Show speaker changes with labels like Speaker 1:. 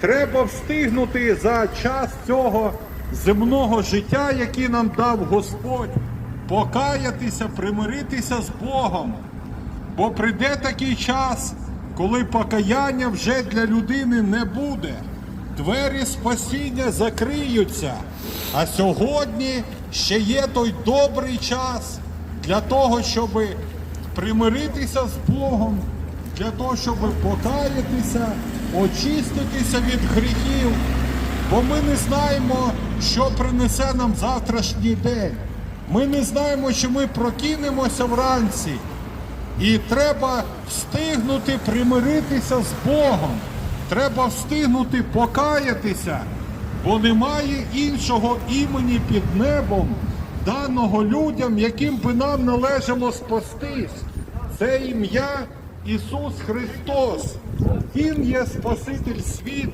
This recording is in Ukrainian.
Speaker 1: Треба встигнути за час цього земного життя, який нам дав Господь, покаятися, примиритися з Богом. Бо прийде такий час, коли покаяння вже для людини не буде. Двері спасіння закриються. А сьогодні ще є той добрий час для того, щоб примиритися з Богом, для того, щоб покаятися, очиститися від гріхів. Бо ми не знаємо, що принесе нам завтрашній день. Ми не знаємо, що ми прокинемося вранці. І треба встигнути примиритися з Богом. Треба встигнути покаятися, бо немає іншого імені під небом, даного людям, яким би нам належало спастись. Це ім'я Ісус Христос. Він є Спаситель світу.